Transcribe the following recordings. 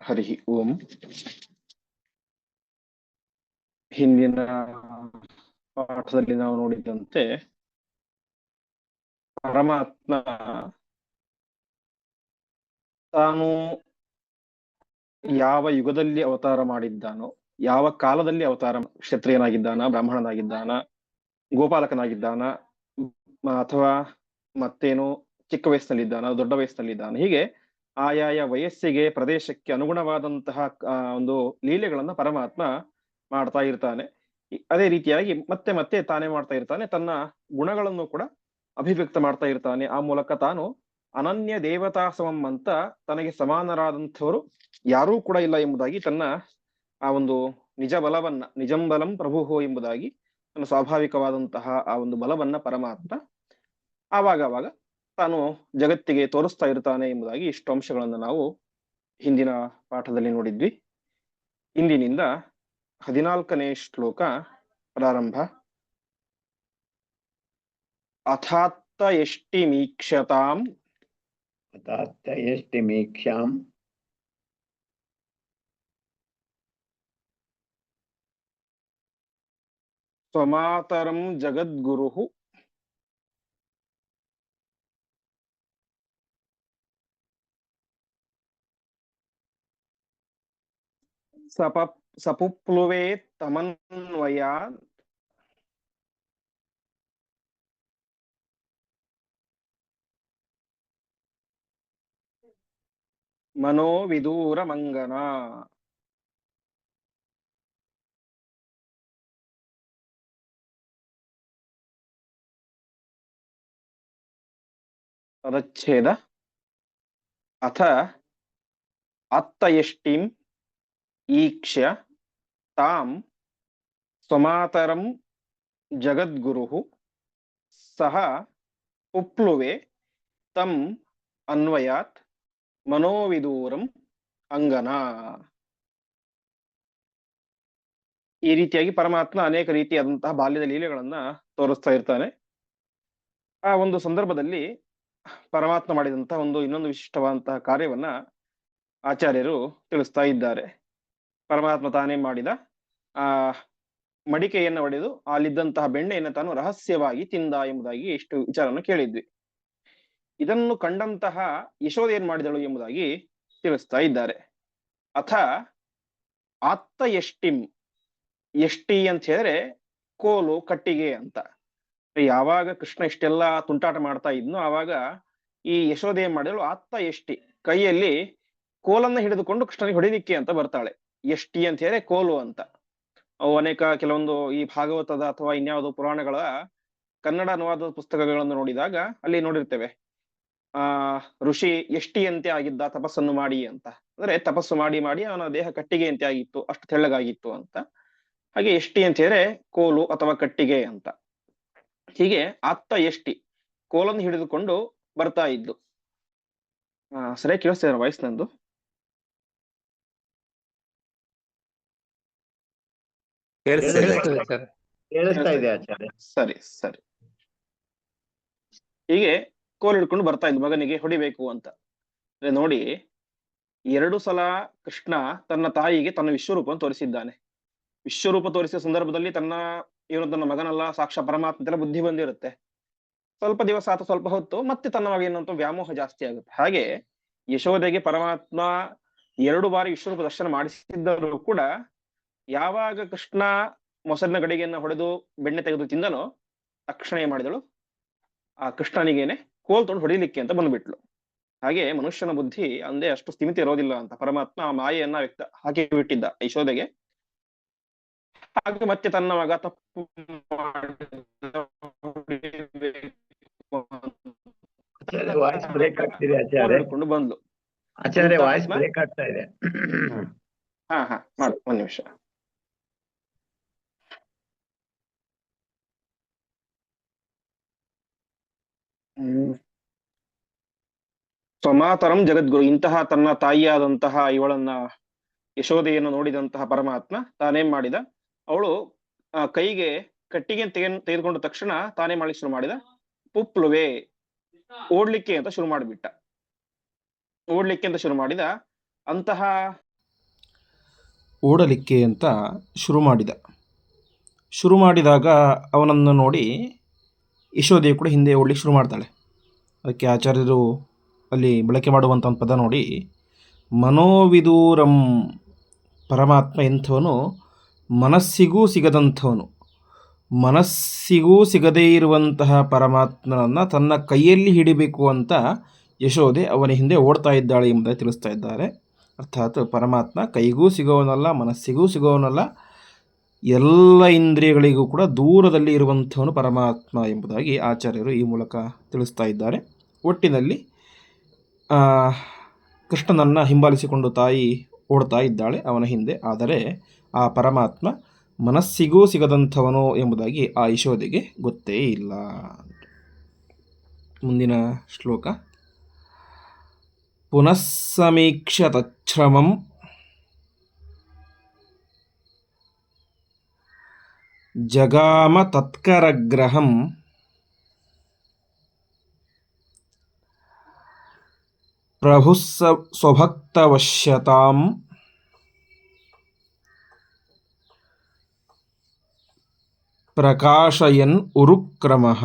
ಹರಿ ಓಂ. ಹಿಂದಿನ ಪಾಠದಲ್ಲಿ ನಾವು ನೋಡಿದಂತೆ ಪರಮಾತ್ಮ ತಾನು ಯಾವ ಯುಗದಲ್ಲಿ ಅವತಾರ ಮಾಡಿದ್ದಾನೋ, ಯಾವ ಕಾಲದಲ್ಲಿ ಅವತಾರ ಕ್ಷತ್ರಿಯನಾಗಿದ್ದಾನ, ಬ್ರಾಹ್ಮಣನಾಗಿದ್ದಾನ, ಗೋಪಾಲಕನಾಗಿದ್ದಾನ ಅಥವಾ ಮತ್ತೇನು ಚಿಕ್ಕ ವಯಸ್ಸಿನಲ್ಲಿದ್ದಾನ, ದೊಡ್ಡ ವಯಸ್ಸಿನಲ್ಲಿದ್ದಾನ, ಹೀಗೆ ಆಯಾಯ ವಯಸ್ಸಿಗೆ ಪ್ರದೇಶಕ್ಕೆ ಅನುಗುಣವಾದಂತಹ ಒಂದು ಲೀಲೆಗಳನ್ನ ಪರಮಾತ್ಮ ಮಾಡ್ತಾ ಇರ್ತಾನೆ. ಅದೇ ರೀತಿಯಾಗಿ ಮತ್ತೆ ಮತ್ತೆ ತಾನೇ ಮಾಡ್ತಾ ಇರ್ತಾನೆ. ತನ್ನ ಗುಣಗಳನ್ನು ಕೂಡ ಅಭಿವ್ಯಕ್ತ ಮಾಡ್ತಾ ಇರ್ತಾನೆ. ಆ ಮೂಲಕ ತಾನು ಅನನ್ಯ ದೇವತಾ ಸಮಂ ಅಂತ ತನಗೆ ಸಮಾನರಾದಂಥವರು ಯಾರೂ ಕೂಡ ಇಲ್ಲ ಎಂಬುದಾಗಿ ತನ್ನ ಆ ಒಂದು ನಿಜ ಬಲವನ್ನ, ನಿಜಂ ಬಲಂ ಪ್ರಭುಹೋ ಎಂಬುದಾಗಿ ತನ್ನ ಸ್ವಾಭಾವಿಕವಾದಂತಹ ಆ ಒಂದು ಬಲವನ್ನ ಪರಮಾತ್ಮ ಆವಾಗ ಆವಾಗ ತಾನು ಜಗತ್ತಿಗೆ ತೋರಿಸ್ತಾ ಇರ್ತಾನೆ ಎಂಬುದಾಗಿ ಇಷ್ಟು ಅಂಶಗಳನ್ನು ನಾವು ಹಿಂದಿನ ಪಾಠದಲ್ಲಿ ನೋಡಿದ್ವಿ. ಇಂದಿನಿಂದ ಹದಿನಾಲ್ಕನೇ ಶ್ಲೋಕ ಪ್ರಾರಂಭ. ಅಥಾತ್ತ ಎಷ್ಟಿ ಮೀಕ್ಷತಾಂ ಅತಾತ್ತ ಎಷ್ಟಿಮೀಕ್ಷಾಂ ಸ್ವಮಾತರಂ ಜಗದ್ಗುರು. సప సపుప్లువే తమన్వయా మనో విదూరమంగన పదచ్ఛేద అథ అత్తయష్టిం ಈಕ್ಷ್ಯ ತಾಂ ಸ್ವಮಾತರಂ ಜಗದ್ಗುರು ಸಹ ಉಪ್ಲುವೆ ತಂ ಅನ್ವಯಾತ್ ಮನೋವಿದೂರಂ ಅಂಗನ. ಈ ರೀತಿಯಾಗಿ ಪರಮಾತ್ಮ ಅನೇಕ ರೀತಿಯಾದಂತಹ ಬಾಲ್ಯದ ಲೀಲೆಗಳನ್ನ ತೋರಿಸ್ತಾ ಇರ್ತಾನೆ. ಆ ಒಂದು ಸಂದರ್ಭದಲ್ಲಿ ಪರಮಾತ್ಮ ಮಾಡಿದಂತಹ ಒಂದು ಇನ್ನೊಂದು ವಿಶಿಷ್ಟವಾದಂತಹ ಕಾರ್ಯವನ್ನ ಆಚಾರ್ಯರು ತಿಳಿಸ್ತಾ ಇದ್ದಾರೆ. ಪರಮಾತ್ಮ ತಾನೇ ಮಾಡಿದ, ಆ, ಮಡಿಕೆಯನ್ನು ಒಡೆದು ಅಲ್ಲಿದ್ದಂತಹ ಬೆಣ್ಣೆಯನ್ನು ತಾನು ರಹಸ್ಯವಾಗಿ ತಿಂದ ಎಂಬುದಾಗಿ ಇಷ್ಟು ವಿಚಾರವನ್ನು ಕೇಳಿದ್ವಿ. ಇದನ್ನು ಕಂಡಂತಹ ಯಶೋಧ ಏನ್ ಮಾಡಿದಳು ಎಂಬುದಾಗಿ ತಿಳಿಸ್ತಾ ಇದ್ದಾರೆ. ಅಥ, ಆತ್ತ ಎಷ್ಟಿಂ ಎಷ್ಟಿ ಅಂತ ಹೇಳಿದ್ರೆ ಕೋಲು, ಕಟ್ಟಿಗೆ ಅಂತ. ಯಾವಾಗ ಕೃಷ್ಣ ಇಷ್ಟೆಲ್ಲ ತುಂಟಾಟ ಮಾಡ್ತಾ ಇದ್ನೋ ಆವಾಗ ಈ ಯಶೋಧ ಏನ್ ಮಾಡಿದಳು, ಆತ್ತ ಎಷ್ಟಿ ಕೈಯಲ್ಲಿ ಕೋಲನ್ನ ಹಿಡಿದುಕೊಂಡು ಕೃಷ್ಣನಿಗೆ ಹೊಡಿಲಿಕ್ಕೆ ಅಂತ ಬರ್ತಾಳೆ. ಎಷ್ಟಿ ಅಂತ ಹೇಳಿ ಕೋಲು ಅಂತ. ಅನೇಕ ಕೆಲವೊಂದು ಈ ಭಾಗವತದ ಅಥವಾ ಇನ್ಯಾವುದೋ ಪುರಾಣಗಳ ಕನ್ನಡ ಅನುವಾದ ಪುಸ್ತಕಗಳನ್ನು ನೋಡಿದಾಗ ಅಲ್ಲಿ ನೋಡಿರ್ತೇವೆ. ಆ, ಋಷಿ ಎಷ್ಟಿಯಂತೆ ಆಗಿದ್ದ, ತಪಸ್ಸನ್ನು ಮಾಡಿ ಅಂತ. ಅಂದ್ರೆ ತಪಸ್ಸು ಮಾಡಿ ಮಾಡಿ ಅವನ ದೇಹ ಕಟ್ಟಿಗೆಯಂತೆ ಆಗಿತ್ತು, ಅಷ್ಟು ತೆಳ್ಳಗಾಗಿತ್ತು ಅಂತ. ಹಾಗೆ ಎಷ್ಟಿ ಅಂತ ಹೇಳಿದ್ರೆ ಕೋಲು ಅಥವಾ ಕಟ್ಟಿಗೆ ಅಂತ. ಹೀಗೆ ಆತ್ತ ಎಷ್ಟಿ ಕೋಲನ್ನು ಹಿಡಿದುಕೊಂಡು ಬರ್ತಾ ಇದ್ದು ಆ ಸರಿ ಕೇಳಿಸ್ತಿದ್ದಾರೆ ವಾಯ್ಸ್ ನಂದು? ಕೇಳಿಸ್ತದೆ ಸರ್. ಕೇಳಿಸ್ತಾ ಇದೆ ಆಚಾರ್ಯ. ಸರಿ ಸರಿ ಹೀಗೆ ಕೋಲ್ ಹಿಡ್ಕೊಂಡು ಬರ್ತಾ ಇದ್ದ ಮಗನಿಗೆ ಹೊಡಿಬೇಕು ಅಂತ. ಅಂದ್ರೆ ನೋಡಿ ಎರಡು ಸಲ ಕೃಷ್ಣ ತನ್ನ ತಾಯಿಗೆ ತನ್ನ ವಿಶ್ವರೂಪವನ್ನು ತೋರಿಸಿದ್ದಾನೆ. ವಿಶ್ವರೂಪ ತೋರಿಸಿದ ಸಂದರ್ಭದಲ್ಲಿ ತನ್ನ ಇವನು ತನ್ನ ಮಗನಲ್ಲ ಸಾಕ್ಷ ಪರಮಾತ್ಮ ತರ ಬುದ್ಧಿ ಬಂದಿರುತ್ತೆ. ಸ್ವಲ್ಪ ದಿವಸ ಆತ ಸ್ವಲ್ಪ ಹೊತ್ತು ಮತ್ತೆ ತನ್ನ ಮಗ ಏನಂತ ವ್ಯಾಮೋಹ ಜಾಸ್ತಿ ಆಗುತ್ತೆ. ಹಾಗೆ ಯಶೋದೆಗೆ ಪರಮಾತ್ಮ ಎರಡು ಬಾರಿ ವಿಶ್ವರೂಪ ದರ್ಶನ ಮಾಡಿಸಿದ್ದರೂ ಕೂಡ ಯಾವಾಗ ಕೃಷ್ಣ ಮೊಸರಿನ ಗಡಿಗೆಯನ್ನ ಹೊಡೆದು ಬೆಣ್ಣೆ ತೆಗೆದು ತಿಂದನೋ ತಕ್ಷಣ ಏನ್ ಮಾಡಿದಳು? ಆ ಕೃಷ್ಣನಿಗೇನೆ ಕೋಲ್ ತೊಗೊಂಡು ಹೊಡಿಲಿಕ್ಕೆ ಅಂತ ಬಂದ್ಬಿಟ್ಲು. ಹಾಗೆ ಮನುಷ್ಯನ ಬುದ್ಧಿ ಅಂದೇ ಅಷ್ಟು ಸ್ಥಿಮಿತಿ ಇರೋದಿಲ್ಲ ಅಂತ ಪರಮಾತ್ಮ ಆ ಮಾಯೆಯನ್ನ ವ್ಯಕ್ತ ಹಾಕಿ ಬಿಟ್ಟಿದ್ದ ಯಶೋದೆಗೆ ಹಾಗೆ ಮತ್ತೆ ತನ್ನ ಮಗ ತಪ್ಪು ಮಾಡ್ಕೊಂಡು ಬಂದ್ಲು. ಆಚಾರ್ಯ ವಾಯ್ಸ್ ಬ್ರೇಕ್ ಆಗ್ತಾ ಇದೆ. ಹಾ ಹಾ ಮಾಡು ಒಂದ್ ನಿಮಿಷ. ಸ್ವಮಾತರಂ ಜಗದ್ಗುರು. ಇಂತಹ ತನ್ನ ತಾಯಿಯಾದಂತಹ ಇವಳನ್ನ ಯಶೋದೆಯನ್ನು ನೋಡಿದಂತಹ ಪರಮಾತ್ಮ ತಾನೇ ಮಾಡಿದ. ಅವಳು ಕೈಗೆ ಕಟ್ಟಿಗೆ ತೆಗೆ ತೆಗೆದುಕೊಂಡ ತಕ್ಷಣ ತಾನೇ ಮಾಡಿ ಶುರು ಮಾಡಿದ. ಪುಪ್ಲುವೆ. ಓಡ್ಲಿಕ್ಕೆ ಅಂತ ಶುರು ಮಾಡಿಬಿಟ್ಟ. ಓಡ್ಲಿಕ್ಕೆ ಅಂತ ಶುರು ಮಾಡಿದ. ಅಂತಹ ಓಡಲಿಕ್ಕೆ ಅಂತ ಶುರು ಮಾಡಿದ. ಶುರು ಮಾಡಿದಾಗ ಅವನನ್ನು ನೋಡಿ ಯಶೋದೆ ಕೂಡ ಹಿಂದೆ ಓಡಲಿಕ್ಕೆ ಶುರು ಮಾಡ್ತಾಳೆ. ಅದಕ್ಕೆ ಆಚಾರ್ಯರು ಅಲ್ಲಿ ಬಳಕೆ ಮಾಡುವಂಥ ಒಂದು ಪದ ನೋಡಿ, ಮನೋವಿದೂರಂ ಪರಮಾತ್ಮ ಎಂಥವನು, ಮನಸ್ಸಿಗೂ ಸಿಗದಂಥವನು. ಮನಸ್ಸಿಗೂ ಸಿಗದೇ ಇರುವಂತಹ ಪರಮಾತ್ಮನನ್ನು ತನ್ನ ಕೈಯಲ್ಲಿ ಹಿಡಿಬೇಕು ಅಂತ ಯಶೋದೆ ಅವನ ಹಿಂದೆ ಓಡ್ತಾ ಇದ್ದಾಳೆ ಎಂಬುದಾಗಿ ತಿಳಿಸ್ತಾ ಇದ್ದಾರೆ. ಅರ್ಥಾತ್ ಪರಮಾತ್ಮ ಕೈಗೂ ಸಿಗೋವನಲ್ಲ ಮನಸ್ಸಿಗೂ ಸಿಗೋವನಲ್ಲ ಎಲ್ಲ ಇಂದ್ರಿಯಗಳಿಗೂ ಕೂಡ ದೂರದಲ್ಲಿ ಇರುವಂಥವನು ಪರಮಾತ್ಮ ಎಂಬುದಾಗಿ ಆಚಾರ್ಯರು ಈ ಮೂಲಕ ತಿಳಿಸ್ತಾ ಇದ್ದಾರೆ. ಒಟ್ಟಿನಲ್ಲಿ ಕೃಷ್ಣನನ್ನು ಹಿಂಬಾಲಿಸಿಕೊಂಡು ತಾಯಿ ಓಡ್ತಾ ಇದ್ದಾಳೆ ಅವನ ಹಿಂದೆ. ಆದರೆ ಆ ಪರಮಾತ್ಮ ಮನಸ್ಸಿಗೂ ಸಿಗದಂಥವನು ಎಂಬುದಾಗಿ ಆ ಯಶೋಧೆಗೆ ಗೊತ್ತೇ ಇಲ್ಲ. ಮುಂದಿನ ಶ್ಲೋಕ. ಪುನಃ ಸಮೀಕ್ಷ ತಚ್ಛ್ರಮಂ ಜಗಾಮ ತತ್ಕರಗ್ರಹಂ ಪ್ರಭು ಸ್ವಭಕ್ತವಶ್ಯತಾಂ ಪ್ರಕಾಶಯನ್ ಉರುಕ್ರಮಃ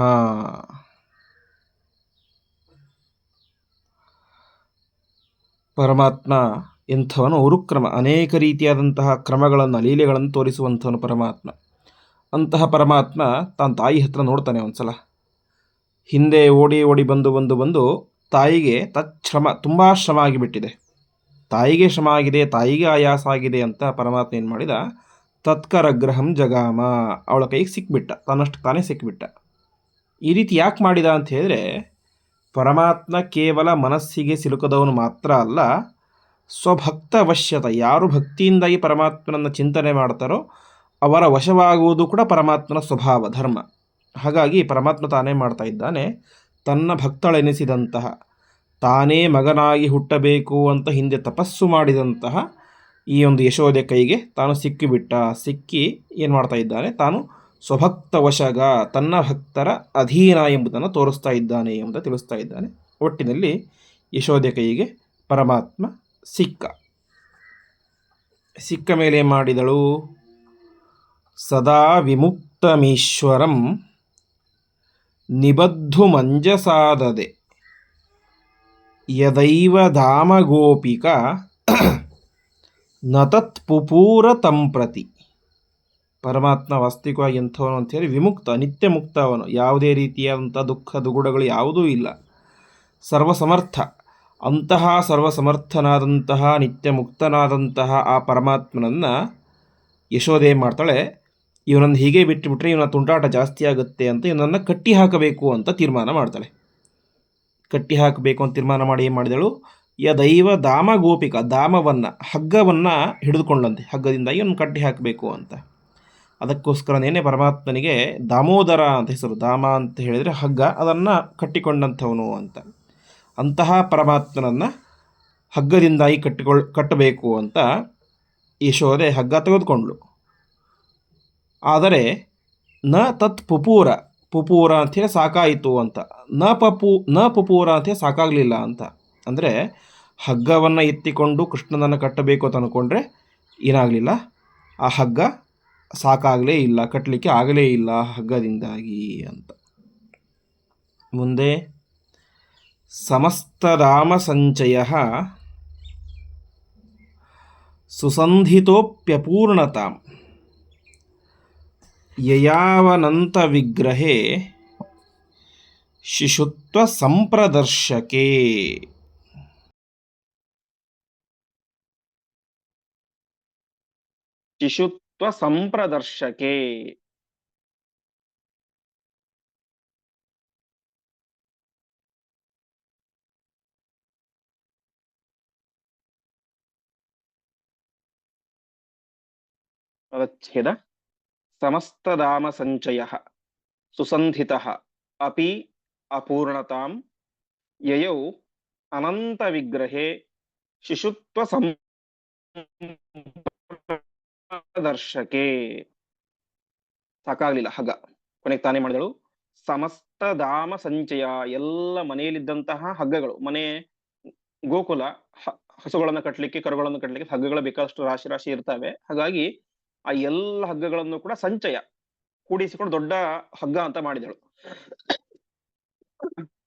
ಪರಮಾತ್ಮ ಎಂಥವನು ಉರುಕ್ರಮ, ಅನೇಕ ರೀತಿಯಾದಂತಹ ಕ್ರಮಗಳನ್ನು, ಲೀಲೆಗಳನ್ನು ತೋರಿಸುವಂಥವನು ಪರಮಾತ್ಮ. ಅಂತಹ ಪರಮಾತ್ಮ ತಾನು ತಾಯಿ ಹತ್ರ ನೋಡ್ತಾನೆ ಒಂದ್ಸಲ. ಹಿಂದೆ ಓಡಿ ಓಡಿ ಬಂದು ಬಂದು ಬಂದು ತಾಯಿಗೆ ತತ್ಶ್ರಮ, ತುಂಬ ಶ್ರಮ ಆಗಿಬಿಟ್ಟಿದೆ. ತಾಯಿಗೆ ಶ್ರಮ ಆಗಿದೆ, ತಾಯಿಗೆ ಆಯಾಸ ಆಗಿದೆ ಅಂತ ಪರಮಾತ್ಮ ಏನು ಮಾಡಿದ? ತತ್ಕರಗ್ರಹಂ ಜಗಾಮ. ಅವಳ ಕೈಗೆ ಸಿಕ್ಬಿಟ್ಟ, ತನ್ನಷ್ಟು ತಾನೇ ಸಿಕ್ಬಿಟ್ಟ. ಈ ರೀತಿ ಯಾಕೆ ಮಾಡಿದ ಅಂತ ಹೇಳಿದ್ರೆ, ಪರಮಾತ್ಮ ಕೇವಲ ಮನಸ್ಸಿಗೆ ಸಿಲುಕದವನು ಮಾತ್ರ ಅಲ್ಲ ಸ್ವಭಕ್ತ ವಶ್ಯತ ಯಾರು ಭಕ್ತಿಯಿಂದಾಗಿ ಪರಮಾತ್ಮನನ್ನು ಚಿಂತನೆ ಮಾಡ್ತಾರೋ ಅವರ ವಶವಾಗುವುದು ಕೂಡ ಪರಮಾತ್ಮನ ಸ್ವಭಾವ, ಧರ್ಮ. ಹಾಗಾಗಿ ಪರಮಾತ್ಮ ತಾನೇ ಮಾಡ್ತಾ ಇದ್ದಾನೆ. ತನ್ನ ಭಕ್ತಳೆನಿಸಿದಂತಹ, ತಾನೇ ಮಗನಾಗಿ ಹುಟ್ಟಬೇಕು ಅಂತ ಹಿಂದೆ ತಪಸ್ಸು ಮಾಡಿದಂತಹ ಈ ಒಂದು ಯಶೋದೆ ಕೈಗೆ ತಾನು ಸಿಕ್ಕಿಬಿಟ್ಟ, ಸಿಕ್ಕಿ ಏನು ಮಾಡ್ತಾ ಇದ್ದಾನೆ? ತಾನು ಸ್ವಭಕ್ತ ವಶಗ ತನ್ನ ಭಕ್ತರ ಅಧೀನ ಎಂಬುದನ್ನು ತೋರಿಸ್ತಾ ಇದ್ದಾನೆ ಅಂತ ತಿಳಿಸ್ತಾ ಇದ್ದಾನೆ. ಒಟ್ಟಿನಲ್ಲಿ ಯಶೋದೆ ಕೈಗೆ ಪರಮಾತ್ಮ ಸಿಕ್ಕ. ಸಿಕ್ಕ ಮೇಲೆ ಮಾಡಿದಳು? ಸದಾ ವಿಮುಕ್ತಮೀಶ್ವರಂ ನಿಬದ್ಧು ಮಂಜಸಾದದೆ ಯದೈವ ಧಾಮಗೋಪಿಕ ನತತ್ಪುಪೂರ ನತತ್ ಪುಪೂರ ತಂಪ್ರತಿ ಪರಮಾತ್ಮ ವಾಸ್ತವಿಕವಾಗಿ ಎಂಥವನು ಅಂಥೇಳಿ ವಿಮುಕ್ತ ನಿತ್ಯ ಮುಕ್ತ ಅವನು. ಯಾವುದೇ ರೀತಿಯಾದಂಥ ದುಃಖ ದುಗುಡಗಳು ಯಾವುದೂ ಇಲ್ಲ. ಸರ್ವಸಮರ್ಥ. ಅಂತಹ ಸರ್ವಸಮರ್ಥನಾದಂತಹ ನಿತ್ಯ ಮುಕ್ತನಾದಂತಹ ಆ ಪರಮಾತ್ಮನನ್ನು ಯಶೋದೆ ಮಾಡ್ತಾಳೆ? ಇವನನ್ನು ಹೀಗೆ ಬಿಟ್ಟುಬಿಟ್ರೆ ಇವನ ತುಂಟಾಟ ಜಾಸ್ತಿ ಆಗುತ್ತೆ ಅಂತ ಇವನನ್ನು ಕಟ್ಟಿ ಹಾಕಬೇಕು ಅಂತ ತೀರ್ಮಾನ ಮಾಡ್ತಾಳೆ. ಕಟ್ಟಿ ಹಾಕಬೇಕು ಅಂತ ತೀರ್ಮಾನ ಮಾಡಿ ಏನು ಮಾಡಿದಳು? ದೈವ ದಾಮ ಗೋಪಿಕ, ದಾಮವನ್ನು, ಹಗ್ಗವನ್ನು ಹಿಡಿದುಕೊಂಡಂತೆ. ಹಗ್ಗದಿಂದ ಇವನು ಕಟ್ಟಿ ಹಾಕಬೇಕು ಅಂತ. ಅದಕ್ಕೋಸ್ಕರನೇ ಪರಮಾತ್ಮನಿಗೆ ದಾಮೋದರ ಅಂತ ಹೆಸರು, ದಾಮ ಅಂತ ಹೇಳಿದರೆ ಹಗ್ಗ, ಅದನ್ನು ಕಟ್ಟಿಕೊಂಡಂಥವನು ಅಂತ. ಅಂತಹ ಪರಮಾತ್ಮನನ್ನು ಹಗ್ಗದಿಂದಾಗಿ ಕಟ್ಟಿಕೊಳ್ಳ ಕಟ್ಟಬೇಕು ಅಂತ ಈಶೋದೆ ಹಗ್ಗ ತೆಗೆದುಕೊಂಡ್ಳು. ಆದರೆ ನ ತತ್ ಪುಪೂರ ಪುಪೂರ ಅಂಥೇಳಿ ಸಾಕಾಯಿತು ಅಂತ. ನ ಪಪು, ನ ಪುಪೂರ ಅಂಥೇಳಿ ಸಾಕಾಗಲಿಲ್ಲ ಅಂತ. ಅಂದರೆ ಹಗ್ಗವನ್ನು ಎತ್ತಿಕೊಂಡು ಕೃಷ್ಣನನ್ನು ಕಟ್ಟಬೇಕು ಅಂತ ಅಂದ್ಕೊಂಡ್ರೆ ಏನಾಗಲಿಲ್ಲ? ಆ ಹಗ್ಗ ಸಾಕಾಗಲೇ ಇಲ್ಲ ಕಟ್ಟಲಿಕ್ಕೆ ಆಗಲೇ ಇಲ್ಲ ಹಗ್ಗದಿಂದಾಗಿ ಅಂತ. ಮುಂದೆ ಸಮಸ್ತ ರಾಮ ಸಂಚಯ ಸುಸಂಧಿತೋಪ್ಯಪೂರ್ಣತಾಂ. ಯಯಾವನಂತ ವಿಗ್ರಹೇ ಶಿಶುತ್ವ ಸಂಪ್ರದರ್ಶಕೆ. ಶಿಶುತ್ವ ಸಂಪ್ರದರ್ಶಕೆ. ಪದಚ್ಛೇದ. ಅಪಿ ಅಪೂರ್ಣತಾಂ, ಯಯೌ ಅನಂತ ವಿಗ್ರಹೇ ಶಿಶುತ್ವ ದರ್ಶಕೆ ಸಾಕಾಗ್ಲಿಲ್ಲ, ಹಗ. ಕೊನೆಗೆ ತಾನೇ ಮಾಡಿದಳು. ಸಮಸ್ತ ಧಾಮ ಸಂಚಯ ಎಲ್ಲ ಮನೆಯಲ್ಲಿದ್ದಂತಹ ಹಗ್ಗಗಳು, ಮನೆ, ಗೋಕುಲ ಹಸುಗಳನ್ನು ಕಟ್ಟಲಿಕ್ಕೆ ಕರುಗಳನ್ನು ಕಟ್ಟಲಿಕ್ಕೆ ಹಗ್ಗಗಳು ಬೇಕಾದಷ್ಟು ರಾಶಿ ರಾಶಿ ಇರ್ತವೆ. ಹಾಗಾಗಿ ಆ ಎಲ್ಲ ಹಗ್ಗಗಳನ್ನು ಕೂಡ ಸಂಚಯ ಕೂಡಿಸಿಕೊಂಡು ದೊಡ್ಡ ಹಗ್ಗ ಅಂತ ಮಾಡಿದಳು.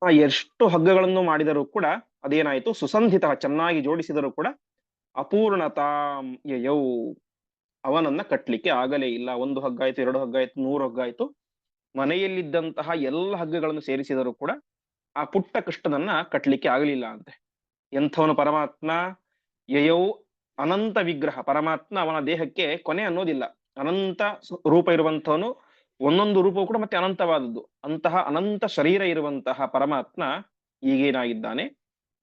ಆ ಎಷ್ಟು ಹಗ್ಗಗಳನ್ನು ಮಾಡಿದರೂ ಕೂಡ ಅದೇನಾಯ್ತು? ಸುಸಂಧಿತ ಚೆನ್ನಾಗಿ ಜೋಡಿಸಿದರೂ ಕೂಡ ಅಪೂರ್ಣತಾಂ ಯಯೌ. ಅವನನ್ನ ಕಟ್ಲಿಕ್ಕೆ ಆಗಲೇ ಇಲ್ಲ. ಒಂದು ಹಗ್ಗ ಆಯ್ತು ಎರಡು ಹಗ್ಗ ಆಯ್ತು ನೂರು ಹಗ್ಗ ಆಯ್ತು ಮನೆಯಲ್ಲಿದ್ದಂತಹ ಎಲ್ಲ ಹಗ್ಗಗಳನ್ನು ಸೇರಿಸಿದರೂ ಕೂಡ ಆ ಪುಟ್ಟ ಕೃಷ್ಣನನ್ನ ಕಟ್ಲಿಕ್ಕೆ ಆಗಲಿಲ್ಲ ಅಂತೆ. ಎಂಥವನು ಪರಮಾತ್ಮ? ಯಯೌ ಅನಂತ ವಿಗ್ರಹ, ಪರಮಾತ್ಮ ಅವನ ದೇಹಕ್ಕೆ ಕೊನೆ ಅನ್ನೋದಿಲ್ಲ. ಅನಂತ ರೂಪ ಇರುವಂತವನು ಒಂದೊಂದು ರೂಪವು ಕೂಡ ಮತ್ತೆ ಅನಂತವಾದದ್ದು. ಅಂತಹ ಅನಂತ ಶರೀರ ಇರುವಂತಹ ಪರಮಾತ್ಮ ಈಗೇನಾಗಿದ್ದಾನೆ?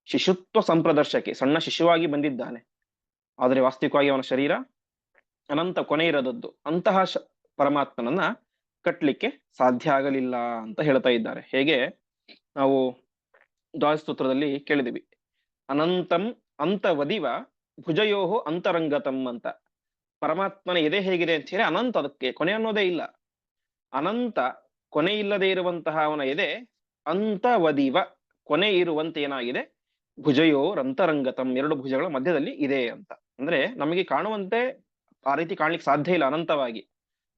ಶಿಶುತ್ವ ಸಂಪ್ರದರ್ಶಕ್ಕೆ ಸಣ್ಣ ಶಿಶುವಾಗಿ ಬಂದಿದ್ದಾನೆ. ಆದರೆ ವಾಸ್ತವಿಕವಾಗಿ ಅವನ ಶರೀರ ಅನಂತ ಕೊನೆ ಇರದದ್ದು. ಅಂತಹ ಪರಮಾತ್ಮನನ್ನ ಕಟ್ಲಿಕ್ಕೆ ಸಾಧ್ಯ ಆಗಲಿಲ್ಲ ಅಂತ ಹೇಳ್ತಾ ಇದ್ದಾರೆ. ಹೇಗೆ? ನಾವು ದ್ವಾದಸ್ತೋತ್ರದಲ್ಲಿ ಕೇಳಿದಿವಿ ಅನಂತಂ ಅಂತವದಿವ ಭುಜಯೋಹೋ ಅಂತರಂಗತಂ ಅಂತ. ಪರಮಾತ್ಮನ ಎದೆ ಹೇಗಿದೆ ಅಂತ ಹೇಳಿ ಅನಂತ ಅದಕ್ಕೆ, ಕೊನೆ ಅನ್ನೋದೇ ಇಲ್ಲ. ಅನಂತ ಕೊನೆ ಇಲ್ಲದೆ ಇರುವಂತಹ ಅವನ ಎದೆ ಅಂತವದಿವ, ಕೊನೆ ಇರುವಂತೆ ಏನಾಗಿದೆ? ಭುಜಯೋರ್ ಅಂತರಂಗತಂ, ಎರಡು ಭುಜಗಳ ಮಧ್ಯದಲ್ಲಿ ಇದೆ ಅಂತ. ಅಂದ್ರೆ ನಮಗೆ ಕಾಣುವಂತೆ ಆ ರೀತಿ ಕಾಣ್ಲಿಕ್ಕೆ ಸಾಧ್ಯ ಇಲ್ಲ ಅನಂತವಾಗಿ.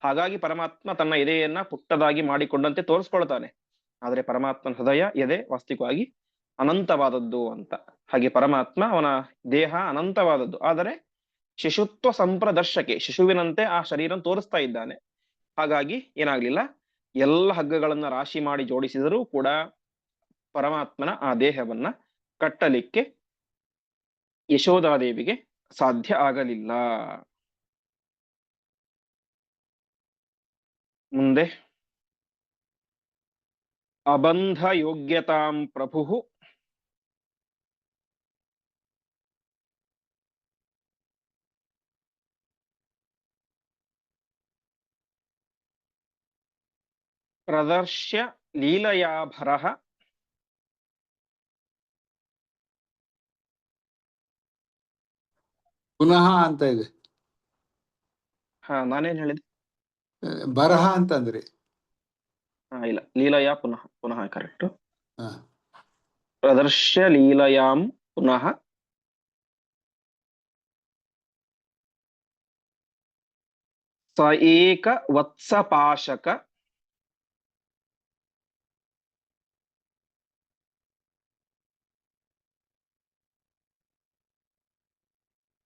ಹಾಗಾಗಿ ಪರಮಾತ್ಮ ತನ್ನ ಎದೆಯನ್ನ ಪುಟ್ಟದಾಗಿ ಮಾಡಿಕೊಂಡಂತೆ ತೋರಿಸ್ಕೊಳ್ತಾನೆ. ಆದ್ರೆ ಪರಮಾತ್ಮನ ಹೃದಯ, ಎದೆ ವಾಸ್ತವಿಕವಾಗಿ ಅನಂತವಾದದ್ದು ಅಂತ. ಹಾಗೆ ಪರಮಾತ್ಮ ಅವನ ದೇಹ ಅನಂತವಾದದ್ದು. ಆದರೆ ಶಿಶುತ್ವ ಸಂಪ್ರದರ್ಶಕೆ, ಶಿಶುವಿನಂತೆ ಆ ಶರೀರ ತೋರಿಸ್ತಾ ಇದ್ದಾನೆ. ಹಾಗಾಗಿ ಏನಾಗ್ಲಿಲ್ಲ, ಎಲ್ಲ ಹಗ್ಗಗಳನ್ನ ರಾಶಿ ಮಾಡಿ ಜೋಡಿಸಿದರೂ ಕೂಡ ಪರಮಾತ್ಮನ ಆ ದೇಹವನ್ನ ಕಟ್ಟಲಿಕ್ಕೆ ಯಶೋಧಾದೇವಿಗೆ ಸಾಧ್ಯ ಆಗಲಿಲ್ಲ. ಮುಂದೆ ಅಬಂಧ ಯೋಗ್ಯತಾಂ ಪ್ರಭು ಪ್ರದರ್ಶ್ಯ ಲೀಲಯಾಭರಃ. ಪುನಃ ಅಂತ ಇದೆ. ಹಾ ನಾನೇನ್ ಹೇಳಿದೆ? ಬರಹ ಅಂತಂದ್ರಿ. ಹಾ ಇಲ್ಲ ಲೀಲಯ ಪುನಃ ಪುನಃ ಕರೆಕ್ಟ್. ಹ. ಪ್ರದರ್ಶ್ಯ ಲೀಲಯಾಂ ಪುನಃ. ಸ ಏಕ ವತ್ಸಪಾಶಕ.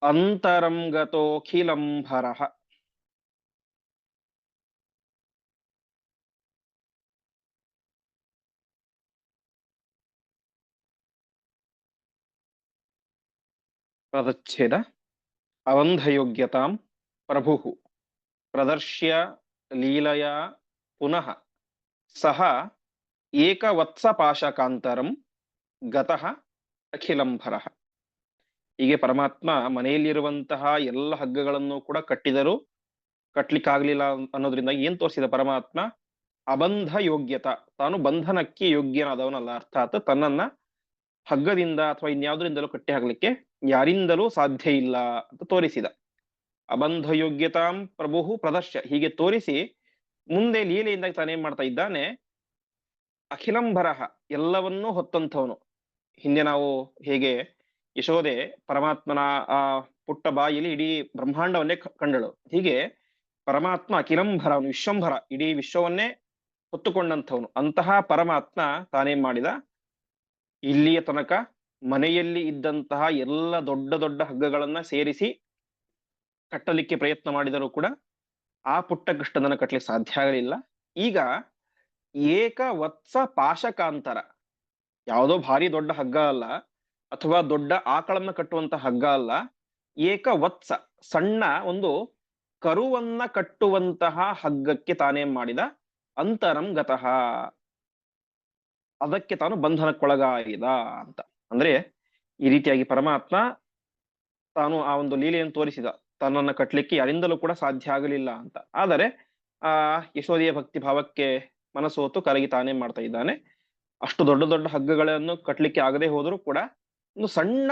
ಅಂತರಂ ಗತೋಖಿಲಂಭರಃ ಪದಚ್ಛೇದ ಅವಂಧಯೋಗ್ಯತಾಂ ಪ್ರಭು ಪ್ರದರ್ಶ್ಯ ಲೀಲಯ ಪುನಃ ಸಹ ಏಕವತ್ಸಪಾಶಕಾಂತರಂ ಗತಃ ಅಖಿಲಂಭರಃ ಹೀಗೆ ಪರಮಾತ್ಮ ಮನೆಯಲ್ಲಿರುವಂತಹ ಎಲ್ಲ ಹಗ್ಗಗಳನ್ನು ಕೂಡ ಕಟ್ಟಿದರು ಕಟ್ಲಿಕ್ಕಾಗ್ಲಿಲ್ಲ ಅನ್ನೋದ್ರಿಂದ ಏನ್ ತೋರಿಸಿದ ಪರಮಾತ್ಮ? ಅಬಂಧ ಯೋಗ್ಯತ. ತಾನು ಬಂಧನಕ್ಕೆ ಯೋಗ್ಯನಾದವನಲ್ಲ. ಅರ್ಥಾತ್ ತನ್ನನ್ನ ಹಗ್ಗದಿಂದ ಅಥವಾ ಇನ್ಯಾವುದರಿಂದಲೂ ಕಟ್ಟಿ ಹಾಕ್ಲಿಕ್ಕೆ ಯಾರಿಂದಲೂ ಸಾಧ್ಯ ಇಲ್ಲ ಅಂತ ತೋರಿಸಿದ. ಅಬಂಧ ಯೋಗ್ಯತಾಂ ಪ್ರಭು ಪ್ರದರ್ಶ ಹೀಗೆ ತೋರಿಸಿ ಮುಂದೆ ಲೀಲೆಯಿಂದ ತಾನೇನ್ ಮಾಡ್ತಾ ಇದ್ದಾನೆ? ಅಖಿಲಂಬರಹ ಎಲ್ಲವನ್ನೂ ಹೊತ್ತಂಥವನು. ಹಿಂದೆ ನಾವು ಹೇಗೆ ಯಶೋದೆ ಪರಮಾತ್ಮನ, ಆ, ಪುಟ್ಟ ಬಾಯಿಯಲ್ಲಿ ಇಡೀ ಬ್ರಹ್ಮಾಂಡವನ್ನೇ ಕಂಡಳು. ಹೀಗೆ ಪರಮಾತ್ಮ ಅಖಿಲಂಭರ ಅವನು ವಿಶ್ವಂಭರ, ಇಡೀ ವಿಶ್ವವನ್ನೇ ಹೊತ್ತುಕೊಂಡಂಥವನು. ಅಂತಹ ಪರಮಾತ್ಮ ತಾನೇನ್ ಮಾಡಿದ? ಇಲ್ಲಿಯ ತನಕ ಮನೆಯಲ್ಲಿ ಇದ್ದಂತಹ ಎಲ್ಲ ದೊಡ್ಡ ದೊಡ್ಡ ಹಗ್ಗಗಳನ್ನ ಸೇರಿಸಿ ಕಟ್ಟಲಿಕ್ಕೆ ಪ್ರಯತ್ನ ಮಾಡಿದರೂ ಕೂಡ ಆ ಪುಟ್ಟ ಕೃಷ್ಣನನ್ನ ಕಟ್ಟಲಿಕ್ಕೆ ಸಾಧ್ಯ ಆಗಲಿಲ್ಲ. ಈಗ ಏಕ ವತ್ಸ ಪಾಶಕಾಂತರ, ಯಾವುದೋ ಭಾರಿ ದೊಡ್ಡ ಹಗ್ಗ ಅಲ್ಲ ಅಥವಾ ದೊಡ್ಡ ಆಕಳನ್ನ ಕಟ್ಟುವಂತ ಹಗ್ಗ ಅಲ್ಲ, ಏಕ ವತ್ಸ, ಸಣ್ಣ ಒಂದು ಕರುವನ್ನ ಕಟ್ಟುವಂತಹ ಹಗ್ಗಕ್ಕೆ ತಾನೇ ಮಾಡಿದ ಅಂತರಂ ಗತಃ. ಅದಕ್ಕೆ ತಾನು ಬಂಧನಕ್ಕೊಳಗಾಗಿದ ಅಂತ. ಅಂದ್ರೆ ಈ ರೀತಿಯಾಗಿ ಪರಮಾತ್ಮ ತಾನು ಆ ಒಂದು ಲೀಲೆಯನ್ನು ತೋರಿಸಿದ. ತನ್ನನ್ನ ಕಟ್ಟಲಿಕ್ಕೆ ಯಾರಿಂದಲೂ ಕೂಡ ಸಾಧ್ಯ ಆಗಲಿಲ್ಲ ಅಂತ. ಆದರೆ ಆ ಯಶೋದಿಯ ಭಕ್ತಿ ಭಾವಕ್ಕೆ ಮನಸೋತು ಕರಗಿ ತಾನೇ ಮಾಡ್ತಾ ಇದ್ದಾನೆ. ಅಷ್ಟು ದೊಡ್ಡ ದೊಡ್ಡ ಹಗ್ಗಗಳನ್ನು ಕಟ್ಟಲಿಕ್ಕೆ ಆಗದೆ ಹೋದರೂ ಕೂಡ ಒಂದು ಸಣ್ಣ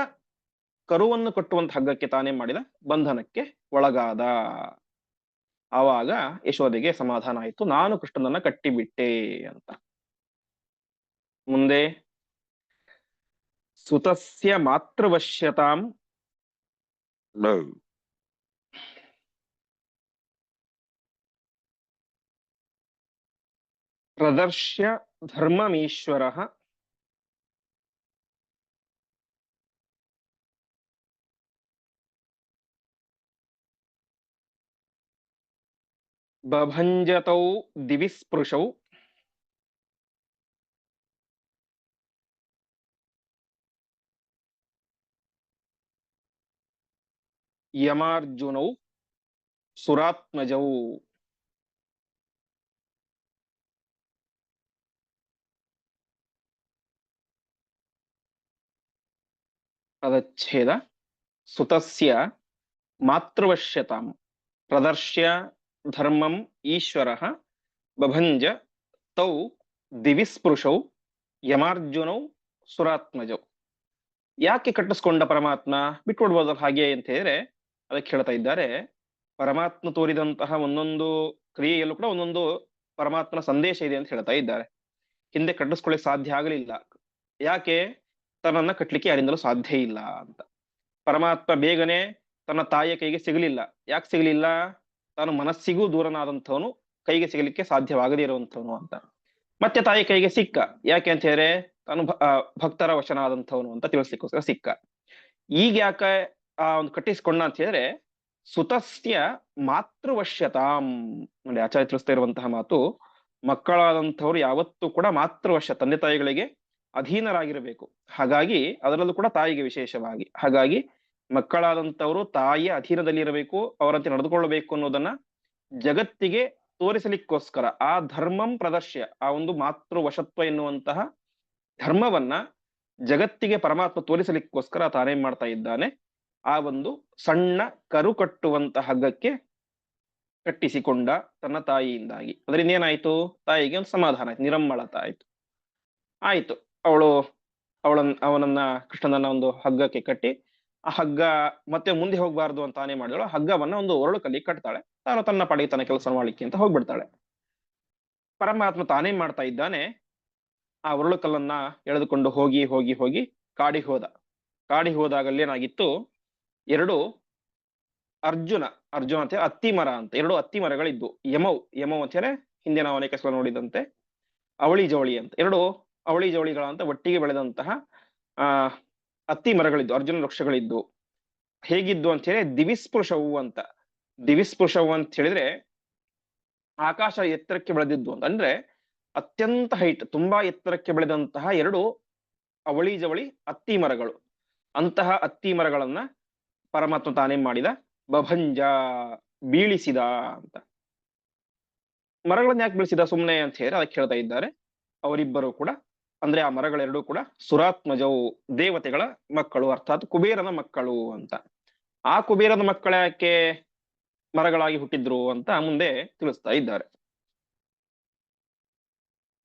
ಕರುವನ್ನು ಕಟ್ಟುವಂತ ಹಗ್ಗಕ್ಕೆ ತಾನೇ ಮಾಡಿದ ಬಂಧನಕ್ಕೆ ಒಳಗಾದ. ಆವಾಗ ಯಶೋದೆಗೆ ಸಮಾಧಾನ ಆಯಿತು. ನಾನು ಕೃಷ್ಣನನ್ನ ಕಟ್ಟಿಬಿಟ್ಟೆ ಅಂತ. ಮುಂದೆ ಸುತಸ್ಯ ಮಾತೃವಶ್ಯತಾಂ. ಪ್ರದರ್ಶ್ಯ ಧರ್ಮಮೀಶ್ವರಃ. ಬಭಂಜತೌ ದಿವಿಸ್ಪೃಶೌ ಯಮಾರ್ಜುನೌ ಸುರಾತ್ಮಜೌ ಪದಚ್ಛೇದ ಸುತಸ್ಯ ಮಾತೃವಶ್ಯತಾಂ ಪ್ರದರ್ಶ್ಯ ಧರ್ಮಂ ಈಶ್ವರಃ ಬಭಂಜ ತೌ ದಿವಿಸ್ಪೃಶೌ ಯಮಾರ್ಜುನೌ ಸುರಾತ್ಮಜೌ ಯಾಕೆ ಕಟ್ಟಿಸ್ಕೊಂಡ ಪರಮಾತ್ಮ? ಬಿಟ್ಕೊಡ್ಬೋದು ಹಾಗೆ ಅಂತ ಹೇಳಿದ್ರೆ ಅದಕ್ಕೆ ಹೇಳ್ತಾ ಇದ್ದಾರೆ, ಪರಮಾತ್ಮ ತೋರಿದಂತಹ ಒಂದೊಂದು ಕ್ರಿಯೆಯಲ್ಲೂ ಕೂಡ ಒಂದೊಂದು ಪರಮಾತ್ಮನ ಸಂದೇಶ ಇದೆ ಅಂತ ಹೇಳ್ತಾ ಇದ್ದಾರೆ. ಹಿಂದೆ ಕಟ್ಟಿಸ್ಕೊಳ್ಳಿಕ್ ಸಾಧ್ಯ ಆಗಲಿಲ್ಲ. ಯಾಕೆ? ತನ್ನನ್ನ ಕಟ್ಟಲಿಕ್ಕೆ ಯಾರಿಂದಲೂ ಸಾಧ್ಯ ಇಲ್ಲ ಅಂತ. ಪರಮಾತ್ಮ ಬೇಗನೆ ತನ್ನ ತಾಯಿಯ ಕೈಗೆ ಸಿಗಲಿಲ್ಲ. ಯಾಕೆ ಸಿಗಲಿಲ್ಲ? ತಾನು ಮನಸ್ಸಿಗೂ ದೂರನಾದಂಥವನು, ಕೈಗೆ ಸಿಗಲಿಕ್ಕೆ ಸಾಧ್ಯವಾಗದೇ ಇರುವಂಥವನು ಅಂತ. ಮತ್ತೆ ತಾಯಿ ಕೈಗೆ ಸಿಕ್ಕ. ಯಾಕೆ ಅಂತ ಹೇಳಿದ್ರೆ, ತಾನು ಭಕ್ತರ ವಶನ ವಶನಾದಂಥವನು ಅಂತ ತಿಳಿಸ್ಲಿಕ್ಕೋಸ್ಕರ ಸಿಕ್ಕ. ಈಗ ಯಾಕೆ ಆ ಒಂದು ಕಟ್ಟಿಸ್ಕೊಂಡ ಅಂತ ಹೇಳಿದ್ರೆ ಸುತಸ್ಯ ಮಾತೃವಶ್ಯತಾಂ ನೋಡಿ ಆಚಾರ್ಯ ತಿಳಿಸ್ತಾ ಇರುವಂತಹ ಮಾತು, ಮಕ್ಕಳಾದಂಥವ್ರು ಯಾವತ್ತೂ ಕೂಡ ಮಾತೃವಶ್ಯ ತಂದೆ ತಾಯಿಗಳಿಗೆ ಅಧೀನರಾಗಿರಬೇಕು. ಹಾಗಾಗಿ ಅದರಲ್ಲೂ ಕೂಡ ತಾಯಿಗೆ ವಿಶೇಷವಾಗಿ. ಹಾಗಾಗಿ ಮಕ್ಕಳಾದಂಥವರು ತಾಯಿಯ ಅಧೀನದಲ್ಲಿರಬೇಕು, ಅವರಂತೆ ನಡೆದುಕೊಳ್ಳಬೇಕು ಅನ್ನೋದನ್ನ ಜಗತ್ತಿಗೆ ತೋರಿಸಲಿಕ್ಕೋಸ್ಕರ ಆ ಧರ್ಮಂ ಪ್ರದರ್ಶ್ಯ, ಆ ಒಂದು ಮಾತೃವಶತ್ವ ಎನ್ನುವಂತಹ ಧರ್ಮವನ್ನ ಜಗತ್ತಿಗೆ ಪರಮಾತ್ಮ ತೋರಿಸಲಿಕ್ಕೋಸ್ಕರ ತಾನೇ ಮಾಡ್ತಾ ಇದ್ದಾನೆ. ಆ ಒಂದು ಸಣ್ಣ ಕರು ಕಟ್ಟುವಂತಹ ಹಗ್ಗಕ್ಕೆ ಕಟ್ಟಿಸಿಕೊಂಡ ತನ್ನ ತಾಯಿಯಿಂದಾಗಿ. ಅದರಿಂದ ಏನಾಯ್ತು? ತಾಯಿಗೆ ಒಂದು ಸಮಾಧಾನ ಆಯ್ತು ನಿರಮ್ಮಳತ ಆಯ್ತು. ಆಯ್ತು, ಅವಳು ಅವಳನ್ನ, ಅವನನ್ನ ಕೃಷ್ಣನನ್ನ ಒಂದು ಹಗ್ಗಕ್ಕೆ ಕಟ್ಟಿ ಆ ಹಗ್ಗ ಮತ್ತೆ ಮುಂದೆ ಹೋಗ್ಬಾರ್ದು ಅಂತ ತಾನೇ ಮಾಡಿದಳು ಹಗ್ಗವನ್ನ ಒಂದು ಒರಳು ಕಲ್ಲಿ ಕಟ್ತಾಳೆ. ತಾನು ತನ್ನ ಪಡೆಗೆ ತನ್ನ ಕೆಲಸ ಮಾಡ್ಲಿಕ್ಕೆ ಅಂತ ಹೋಗ್ಬಿಡ್ತಾಳೆ. ಪರಮಾತ್ಮ ತಾನೇ ಮಾಡ್ತಾ ಇದ್ದಾನೆ. ಆ ಒರಳು ಕಲ್ಲನ್ನ ಎಳೆದುಕೊಂಡು ಹೋಗಿ ಹೋಗಿ ಹೋಗಿ ಕಾಡಿ ಹೋದ. ಕಾಡಿ ಹೋದಾಗ ಅಲ್ಲಿ ಏನಾಗಿತ್ತು? ಎರಡು ಅರ್ಜುನ ಅರ್ಜುನ ಅಂತ, ಅತ್ತಿ ಮರ ಅಂತ, ಎರಡು ಅತ್ತಿ ಮರಗಳಿದ್ವು ಯಮೌ ಯಮೌ ಅಂತ ಹೇಳಿ ಹಿಂದೆ ನಾವು ಅನೇಕ ಸಲ ನೋಡಿದಂತೆ. ಅವಳಿ ಜವಳಿ ಅಂತ, ಎರಡು ಅವಳಿ ಜವಳಿಗಳ ಅಂತ ಒಟ್ಟಿಗೆ ಬೆಳೆದಂತಹ, ಆ ಅತ್ತಿ ಮರಗಳಿದ್ದು, ಅರ್ಜುನ ವೃಕ್ಷಗಳಿದ್ದು, ಹೇಗಿದ್ದು ಅಂತ ಹೇಳಿ ದಿವಿಸ್ಪೃಶವು ಅಂತ. ದಿವಿಸ್ಪೃಶವು ಅಂತ ಹೇಳಿದ್ರೆ ಆಕಾಶ ಎತ್ತರಕ್ಕೆ ಬೆಳೆದಿದ್ದು ಅಂತ. ಅಂದ್ರೆ ಅತ್ಯಂತ ಹೈಟ್ ತುಂಬಾ ಎತ್ತರಕ್ಕೆ ಬೆಳೆದಂತಹ ಎರಡು ಅವಳಿ ಜವಳಿ ಅತ್ತಿ ಮರಗಳು. ಅಂತಹ ಅತ್ತಿ ಮರಗಳನ್ನ ಪರಮಾತ್ಮ ತಾನೇ ಮಾಡಿದ ಬಭಂಜ, ಬೀಳಿಸಿದ ಅಂತ. ಮರಗಳನ್ನ ಯಾಕೆ ಬೀಳಿಸಿದ ಸುಮ್ಮನೆ ಅಂತ ಹೇಳಿ ಅದಕ್ಕೆ ಹೇಳ್ತಾ ಇದ್ದಾರೆ ಅವರಿಬ್ಬರು ಕೂಡ ಅಂದ್ರೆ ಆ ಮರಗಳೆರಡು ಕೂಡ ಸುರಾತ್ಮಜವು ದೇವತೆಗಳ ಮಕ್ಕಳು, ಅರ್ಥಾತ್ ಕುಬೇರನ ಮಕ್ಕಳು ಅಂತ. ಆ ಕುಬೇರನ ಮಕ್ಕಳ ಯಾಕೆ ಮರಗಳಾಗಿ ಹುಟ್ಟಿದ್ರು ಅಂತ ಮುಂದೆ ತಿಳಿಸ್ತಾ ಇದ್ದಾರೆ.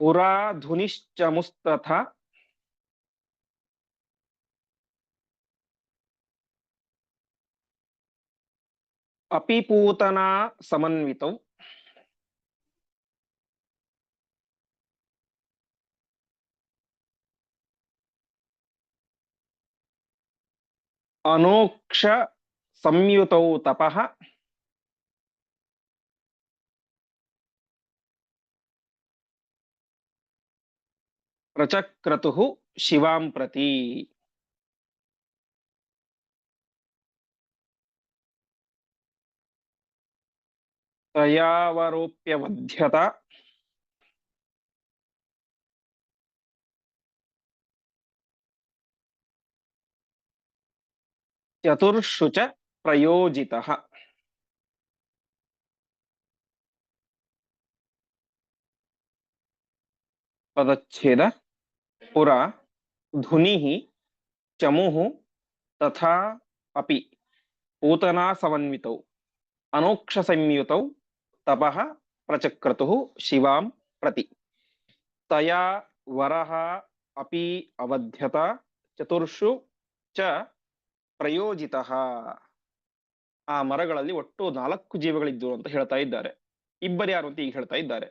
ಉರಾ ಧುನಿಶ್ಚ ಮುಸ್ತಥ ಅಪಿಪೂತನಾ ಸಮನ್ವಿತೌ. ಅನೋಕ್ಷ ಸಂಯುತೌ ತಪಃ ಪ್ರಚಕ್ರತು ಶಿವಾಂ ಪ್ರತಿ ತಯಾವರೋಪ್ಯವಧ್ಯತ ಚತುರ್ಷು ಚ ಪ್ರಯೋಜಿತಃ ಪದಚ್ಛೇದ ಪುರ ಧುನಿ ಚಮುಃ ತಥಾ ಅಪಿ ಪೂತನಾ ಸಮನ್ವಿತೌ ಅನೋಕ್ಷ ಸಂಯುತೌ ತಪಃ ಪ್ರಚಕ್ರತು ಶಿವಾಂ ಪ್ರತಿ ತಯಾ ವರಹ ಅಪಿ ಅವಧ್ಯತ ಚತುರ್ಷು ಚ ಪ್ರಯೋಜಿತ ಆ ಮರಗಳಲ್ಲಿ ಒಟ್ಟು ನಾಲ್ಕು ಜೀವಗಳಿದ್ದು ಅಂತ ಹೇಳ್ತಾ ಇದ್ದಾರೆ. ಇಬ್ಬರು ಯಾರು ಅಂತ ಈಗ ಹೇಳ್ತಾ ಇದ್ದಾರೆ.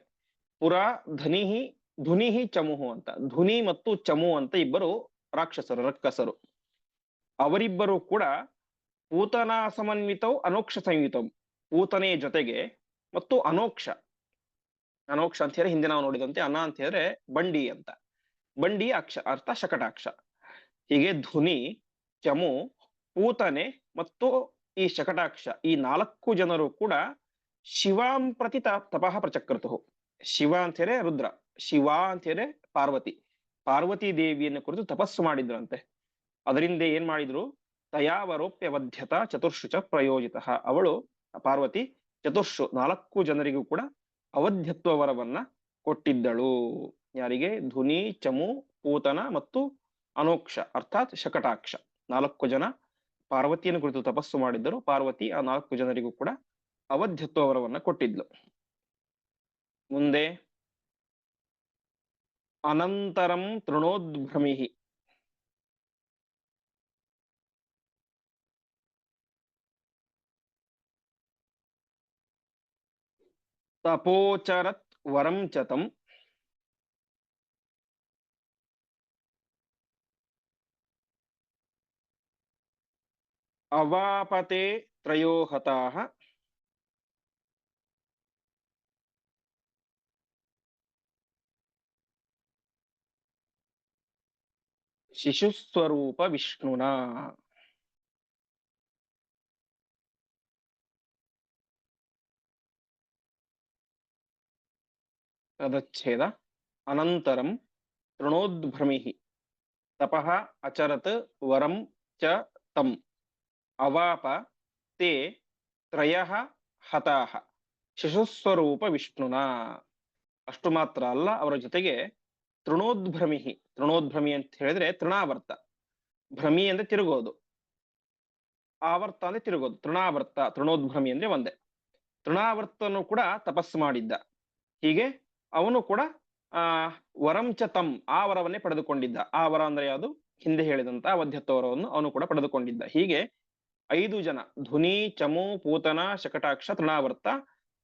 ಪುರಾ, ಧನಿಹಿ, ಧುನಿಹಿ ಚಮುಹು ಅಂತ. ಧುನಿ ಮತ್ತು ಚಮು ಅಂತ ಇಬ್ಬರು ರಾಕ್ಷಸರು, ರಕ್ಕಸರು. ಅವರಿಬ್ಬರು ಕೂಡ ಪೂತನ ಸಮನ್ವಿತವು ಅನೋಕ್ಷ ಸಂಯುತವು ಪೂತನೆಯ ಜೊತೆಗೆ ಮತ್ತು ಅನೋಕ್ಷ. ಅನೋಕ್ಷ ಅಂತ ಹೇಳಿ ಹಿಂದೆ ನಾವು ನೋಡಿದಂತೆ, ಅನ ಅಂತ ಹೇಳಿದ್ರೆ ಬಂಡಿ ಅಂತ. ಬಂಡಿ ಅಕ್ಷ ಅರ್ಥ ಶಕಟಾಕ್ಷ. ಹೀಗೆ ಧ್ವನಿ ಚಮು ಪೂತನೆ ಮತ್ತು ಈ ಶಕಟಾಕ್ಷ, ಈ ನಾಲ್ಕು ಜನರು ಕೂಡ ಶಿವಾಂ ಪ್ರತಿ ತಪಃ ಪ್ರಚಕ್ರತು ಶಿವ ಅಂತ ಹೇಳಿ ರುದ್ರ, ಶಿವ ಅಂತ ಹೇಳಿ ಪಾರ್ವತಿ. ಪಾರ್ವತಿ ದೇವಿಯನ್ನು ಕುರಿತು ತಪಸ್ಸು ಮಾಡಿದ್ರಂತೆ. ಅದರಿಂದ ಏನ್ ಮಾಡಿದ್ರು? ತಯಾವರೋಪ್ಯ ವಧ್ಯತ ಚತುರ್ಷು ಚ ಪ್ರಯೋಜಿತ. ಅವಳು, ಪಾರ್ವತಿ ಚತುರ್ಷು ನಾಲ್ಕು ಜನರಿಗೂ ಕೂಡ ಅವಧ್ಯತ್ವ ವರವನ್ನ ಕೊಟ್ಟಿದ್ದಳು. ಯಾರಿಗೆ? ಧುನಿ, ಚಮು, ಪೂತನ ಮತ್ತು ಅನೋಕ್ಷ, ಅರ್ಥಾತ್ ಶಕಟಾಕ್ಷ. ನಾಲ್ಕು ಜನ ಪಾರ್ವತಿಯನ್ನು ಕುರಿತು ತಪಸ್ಸು ಮಾಡಿದ್ದರು. ಪಾರ್ವತಿ ಆ ನಾಲ್ಕು ಜನರಿಗೂ ಕೂಡ ಅವಧ್ಯತ್ವ ವರವನ್ನ ಕೊಟ್ಟಿದ್ಲು. ಮುಂದೆ ಅನಂತರಂ ತೃಣೋದ್ಭ್ರಮಿ ತಪೋಚರತ್ ವರಂ ಚತಂ ಅವಾಪತೆ ತ್ರಯೋ ಹತಾಃ ಶಿಶುಸ್ವರೂಪ ವಿಷ್ಣುನಾ ತದಚ್ಛೇದ ಅನಂತರಂ ತೃಣೋದ್ಭ್ರಮಿ ತಪಃ ಅಚರತ್ ವರಂ ಚ ತಂ ಅವಾಪ ತೇ ತ್ರಯ ಹತಾಹ. ಶಿಶುಸ್ವರೂಪ ವಿಷ್ಣುನಾ. ಅಷ್ಟು ಮಾತ್ರ ಅಲ್ಲ, ಅವರ ಜೊತೆಗೆ ತೃಣೋದ್ಭ್ರಮಿ ತೃಣೋದ್ಭ್ರಮಿ ಅಂತ ಹೇಳಿದ್ರೆ ತೃಣಾವರ್ತ. ಭ್ರಮಿ ಅಂದ್ರೆ ತಿರುಗೋದು. ಆವರ್ತ ಅಂದ್ರೆ ತಿರುಗೋದು. ತೃಣಾವರ್ತ, ತೃಣೋದ್ಭ್ರಮಿ ಅಂದ್ರೆ ಒಂದೇ. ತೃಣಾವರ್ತನು ಕೂಡ ತಪಸ್ಸು ಮಾಡಿದ್ದ. ಹೀಗೆ ಅವನು ಕೂಡ, ಆ ವರಂಚ ತಂ, ಆ ವರವನ್ನೇ ಪಡೆದುಕೊಂಡಿದ್ದ. ಆ ವರ ಅಂದ್ರೆ ಯಾವುದು? ಹಿಂದೆ ಹೇಳಿದಂತ ಅವಧ್ಯತ್ವ ವರವನ್ನು ಅವನು ಕೂಡ ಪಡೆದುಕೊಂಡಿದ್ದ. ಹೀಗೆ ಐದು ಜನ, ಧ್ವನಿ, ಚಮು, ಪೂತನ, ಶಕಟಾಕ್ಷ, ತೃಣಾವರ್ತ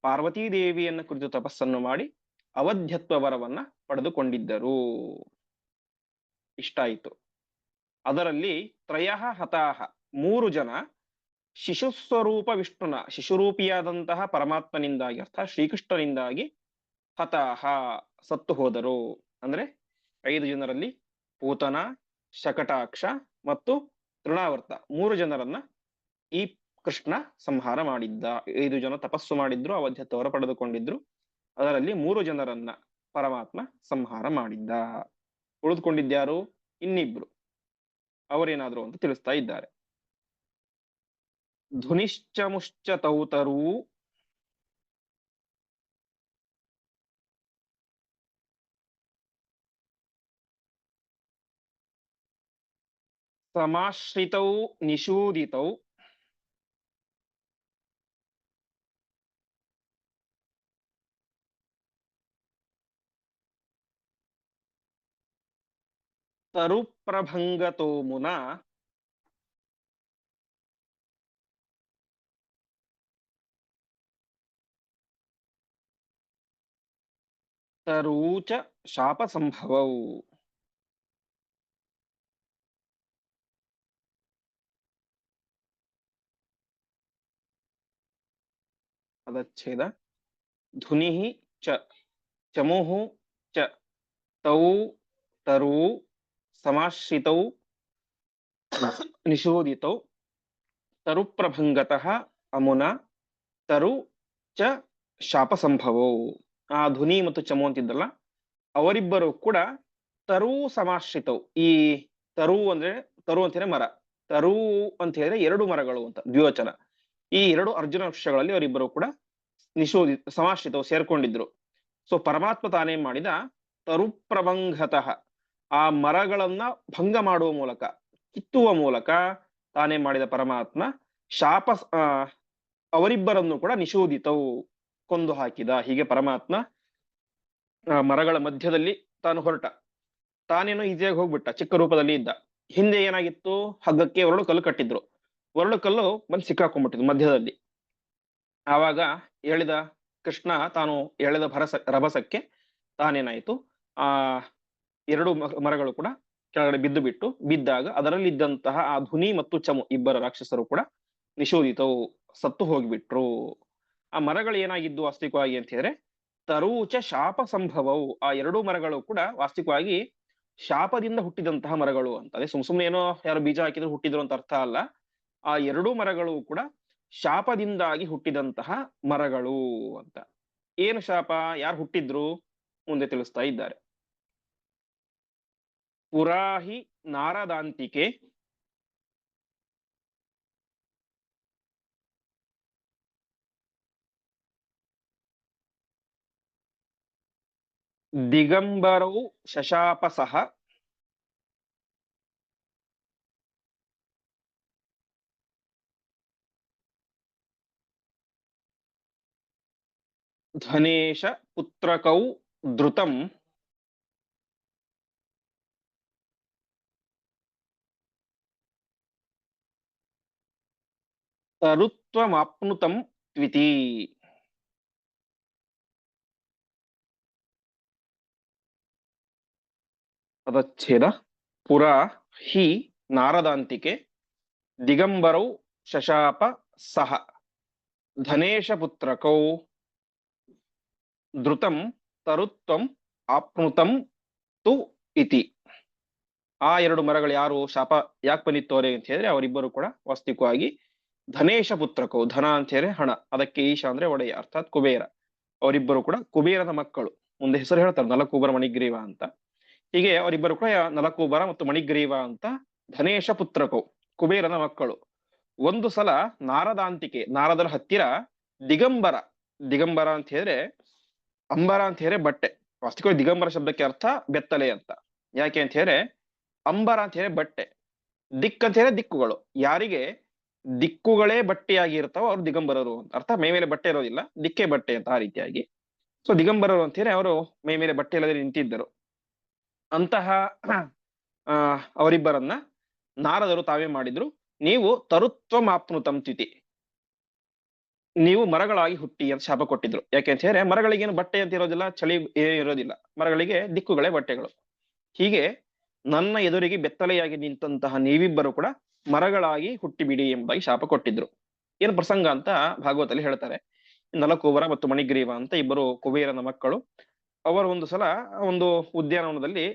ಪಾರ್ವತೀ ದೇವಿಯನ್ನು ಕುರಿತು ತಪಸ್ಸನ್ನು ಮಾಡಿ ಅವಧ್ಯತ್ವ ವರವನ್ನ ಪಡೆದುಕೊಂಡಿದ್ದರು. ಇಷ್ಟಾಯಿತು ಅದರಲ್ಲಿ ತ್ರಯ ಹತಾಹ ಮೂರು ಜನ, ಶಿಶುಸ್ವರೂಪ ವಿಷ್ಣುನ, ಶಿಶುರೂಪಿಯಾದಂತಹ ಪರಮಾತ್ಮನಿಂದಾಗಿ ಅರ್ಥಾತ್ ಶ್ರೀಕೃಷ್ಣನಿಂದಾಗಿ ಹತಾಹ ಸತ್ತು ಹೋದರು. ಅಂದ್ರೆ ಐದು ಜನರಲ್ಲಿ ಪೂತನ, ಶಕಟಾಕ್ಷ ಮತ್ತು ತೃಣಾವರ್ತ ಮೂರು ಜನರನ್ನ ಈ ಕೃಷ್ಣ ಸಂಹಾರ ಮಾಡಿದ್ದ, ಐದು ಜನ ತಪಸ್ಸು ಮಾಡಿದ್ರು ಅವಧ್ಯತ್ವರ ಪಡೆದುಕೊಂಡಿದ್ರು. ಅದರಲ್ಲಿ ಮೂರು ಜನರನ್ನ ಪರಮಾತ್ಮ ಸಂಹಾರ ಮಾಡಿದ್ದ. ಉಳಿದುಕೊಂಡಿದ್ಯಾರು ಇನ್ನಿಬ್ರು. ಅವರೇನಾದ್ರು ಅಂತ ತಿಳಿಸ್ತಾ ಇದ್ದಾರೆ. ಧುನಿಶ್ಚ ಮುಶ್ಚ ಸಮಾಶ್ರಿತೌ ನಿಷೂದಿತೌ. ತರುಪ್ರಭಂಗತೋ ಮುನ ತರೂಚ ಶಾಪ ಸಂಭವೌ ಪದಚ್ಛೇದ ಧುನಿ ಚ ಚಮುಹು ಚ ತೌ ತರೂ ಸಮಾಶ್ರಿತೌ ನಿಷೋದಿತೌ ತರುಪ್ರಭಂಗತಃ ಅಮುನ ತರು ಚ ಶಾಪ ಸಂಭವೋ ಆ ಧ್ವನಿ ಮತ್ತು ಚಮು ಅಂತಿದ್ದಲ್ಲ ಅವರಿಬ್ಬರು ಕೂಡ ತರು ಸಮಾಶ್ರಿತವು ಈ ತರು ಅಂದ್ರೆ ತರು ಅಂತೇನೆ ಮರ ತರು ಅಂತ ಹೇಳಿದ್ರೆ ಎರಡು ಮರಗಳು ಅಂತ ದ್ವಿವಚನ. ಈ ಎರಡು ಅರ್ಜುನ ವೃಕ್ಷಗಳಲ್ಲಿ ಅವರಿಬ್ಬರು ಕೂಡ ನಿಷೋಧಿ ಸಮಾಶ್ರಿತವು ಸೇರ್ಕೊಂಡಿದ್ರು. ಸೊ ಪರಮಾತ್ಮ ತಾನೇ ಮಾಡಿದ ತರುಪ್ರಭಂಗತಃ ಆ ಮರಗಳನ್ನ ಭಂಗ ಮಾಡುವ ಮೂಲಕ, ಕಿತ್ತುವ ಮೂಲಕ ತಾನೇ ಮಾಡಿದ ಪರಮಾತ್ಮ ಶಾಪ ಅವರಿಬ್ಬರನ್ನು ಕೂಡ ನಿಷೋಧಿತವು ಕೊಂದು ಹಾಕಿದ. ಹೀಗೆ ಪರಮಾತ್ಮ ಮರಗಳ ಮಧ್ಯದಲ್ಲಿ ತಾನು ಹೊರಟ. ತಾನೇನೋ ಈಜಿಯಾಗಿ ಹೋಗ್ಬಿಟ್ಟ, ಚಿಕ್ಕ ರೂಪದಲ್ಲಿ ಇದ್ದ. ಹಿಂದೆ ಏನಾಗಿತ್ತು? ಹಗ್ಗಕ್ಕೆ ಒರಳು ಕಲ್ಲು ಕಟ್ಟಿದ್ರು. ಒರಳು ಕಲ್ಲು ಬಂದು ಸಿಕ್ಕಾಕೊಂಡ್ಬಿಟ್ಟಿದ್ರು ಮಧ್ಯದಲ್ಲಿ. ಆವಾಗ ಎಳೆದ ಕೃಷ್ಣ ತಾನು ಎಳೆದ ಭರಸ, ರಭಸಕ್ಕೆ ತಾನೇನಾಯ್ತು? ಆ ಎರಡು ಮರಗಳು ಕೂಡ ಕೆಳಗಡೆ ಬಿದ್ದು ಬಿಟ್ಟು ಬಿದ್ದಾಗ ಅದರಲ್ಲಿದ್ದಂತಹ ಆ ಧುನಿ ಮತ್ತು ಚಮು ಇಬ್ಬರ ರಾಕ್ಷಸರು ಕೂಡ ನಿಷೋದಿತವು, ಸತ್ತು ಹೋಗಿಬಿಟ್ರು. ಆ ಮರಗಳು ಏನಾಗಿದ್ದು ವಾಸ್ತವಿಕವಾಗಿ ಅಂತ ಹೇಳಿದ್ರೆ, ತರೂಚ ಶಾಪ ಸಂಭವವು, ಆ ಎರಡೂ ಮರಗಳು ಕೂಡ ವಾಸ್ತವಿಕವಾಗಿ ಶಾಪದಿಂದ ಹುಟ್ಟಿದಂತಹ ಮರಗಳು ಅಂತ ಅದೇ ಸುಮ್ ಸುಮ್ನೆ ಏನೋ ಯಾರು ಬೀಜ ಹಾಕಿದ್ರು ಹುಟ್ಟಿದ್ರು ಅಂತ ಅರ್ಥ ಅಲ್ಲ. ಆ ಎರಡೂ ಮರಗಳು ಕೂಡ ಶಾಪದಿಂದಾಗಿ ಹುಟ್ಟಿದಂತಹ ಮರಗಳು ಅಂತ. ಏನು ಶಾಪ, ಯಾರು ಹುಟ್ಟಿದ್ರು? ಮುಂದೆ ತಿಳಿಸ್ತಾ ಇದ್ದಾರೆ. ಪುರಾಹಿ ನಾರದಾಂತಿಕೆ ದಿಗಂಬರೌ ಶಶಾಪಸಃ ಧನೇಶ ಪುತ್ರಕೌ ಧೃತಂ ತರುತ್ವಮಾಪ್ನುತಂ ತ್ವಿತಿ ಪದಚ್ಛೇದ ಪುರ ಹಿ ನಾರದಾಂತಿಕೆ ದಿಗಂಬರೌ ಶಶಾಪ ಸಹ ಧನೇಶ ಪುತ್ರಕೌ ಧೃತಂ ತರುತ್ವಂ ಆಪ್ನುತಂ ತು ಇತಿ ಆ ಎರಡು ಮರಗಳು ಯಾರು ಶಾಪ ಯಾಕೆ ಬಂದಿತ್ತು ಅವರಿಗೆ ಅಂತ ಹೇಳಿದ್ರೆ ಅವರಿಬ್ಬರು ಕೂಡ ವಾಸ್ತವಿಕವಾಗಿ ಧನೇಶ ಪುತ್ರಕೋ ಧನ ಅಂತ ಹೇಳಿ ಹಣ. ಅದಕ್ಕೆ ಈಶ ಅಂದ್ರೆ ಒಡೆಯ, ಅರ್ಥಾತ್ ಕುಬೇರ. ಅವರಿಬ್ಬರು ಕೂಡ ಕುಬೇರದ ಮಕ್ಕಳು. ಮುಂದೆ ಹೆಸರು ಹೇಳ್ತಾರೆ, ನಲಕೂಬರ ಮಣಿಗ್ರೀವ ಅಂತ. ಹೀಗೆ ಅವರಿಬ್ಬರು ಕೂಡ ನಲಕೂಬರ ಮತ್ತು ಮಣಿಗ್ರೀವ ಅಂತ ಧನೇಶ ಪುತ್ರಕೋ ಕುಬೇರನ ಮಕ್ಕಳು. ಒಂದು ಸಲ ನಾರದಾಂತಿಕೆ, ನಾರದರ ಹತ್ತಿರ ದಿಗಂಬರ. ದಿಗಂಬರ ಅಂತ ಹೇಳಿದ್ರೆ ಅಂಬರ ಅಂತ ಹೇಳಿದ್ರೆ ಬಟ್ಟೆ. ವಾಸ್ತವಿಕವಾಗಿ ದಿಗಂಬರ ಶಬ್ದಕ್ಕೆ ಅರ್ಥ ಬೆತ್ತಲೆ ಅಂತ. ಯಾಕೆ ಅಂತ ಹೇಳಿದ್ರೆ ಅಂಬರ ಅಂತ ಹೇಳಿದ್ರೆ ಬಟ್ಟೆ. ದಿಕ್ ಅಂತ ಹೇಳಿದ್ರೆ ದಿಕ್ಕುಗಳು. ಯಾರಿಗೆ? ದಿಕ್ಕುಗಳೇ ಬಟ್ಟೆಯಾಗಿ ಇರ್ತಾವೋ ಅವ್ರು ದಿಗಂಬರರು ಅಂತ ಅರ್ಥ. ಮೈ ಮೇಲೆ ಬಟ್ಟೆ ಇರೋದಿಲ್ಲ, ದಿಕ್ಕೆ ಬಟ್ಟೆ ಅಂತ ಆ ರೀತಿಯಾಗಿ. ಸೊ ದಿಗಂಬರರು ಅಂತ ಹೇಳಿ ಅವರು ಮೈ ಮೇಲೆ ಬಟ್ಟೆ ಇಲ್ಲದೆ ನಿಂತಿದ್ದರು. ಅಂತಹ ಅವರಿಬ್ಬರನ್ನ ನಾರದರು ತಾವೇ ಮಾಡಿದ್ರು. ನೀವು ತರುತ್ವ ಮಾಪ್ನುತಂ ತಿಥಿ ನೀವು ಮರಗಳಾಗಿ ಹುಟ್ಟಿ ಅಂತ ಶಾಪ ಕೊಟ್ಟಿದ್ರು. ಯಾಕೆ ಅಂತ ಹೇಳಿದ್ರೆ ಮರಗಳಿಗೇನು ಬಟ್ಟೆ ಅಂತ ಇರೋದಿಲ್ಲ, ಚಳಿ ಇರೋದಿಲ್ಲ. ಮರಗಳಿಗೆ ದಿಕ್ಕುಗಳೇ ಬಟ್ಟೆಗಳು. ಹೀಗೆ ನನ್ನ ಎದುರಿಗೆ ಬೆತ್ತಲೆಯಾಗಿ ನಿಂತಹ ನೀವಿಬ್ಬರು ಕೂಡ ಮರಗಳಾಗಿ ಹುಟ್ಟಿಬಿಡಿ ಎಂಬುದಾಗಿ ಶಾಪ ಕೊಟ್ಟಿದ್ರು. ಏನು ಪ್ರಸಂಗ ಅಂತ ಭಾಗವತಲ್ಲಿ ಹೇಳ್ತಾರೆ. ನಲಕುವರ ಮತ್ತು ಮಣಿಗ್ರೀವ ಅಂತ ಇಬ್ಬರು ಕುಬೇರನ ಮಕ್ಕಳು. ಅವರು ಒಂದು ಸಲ ಒಂದು ಉದ್ಯಾನವನದಲ್ಲಿ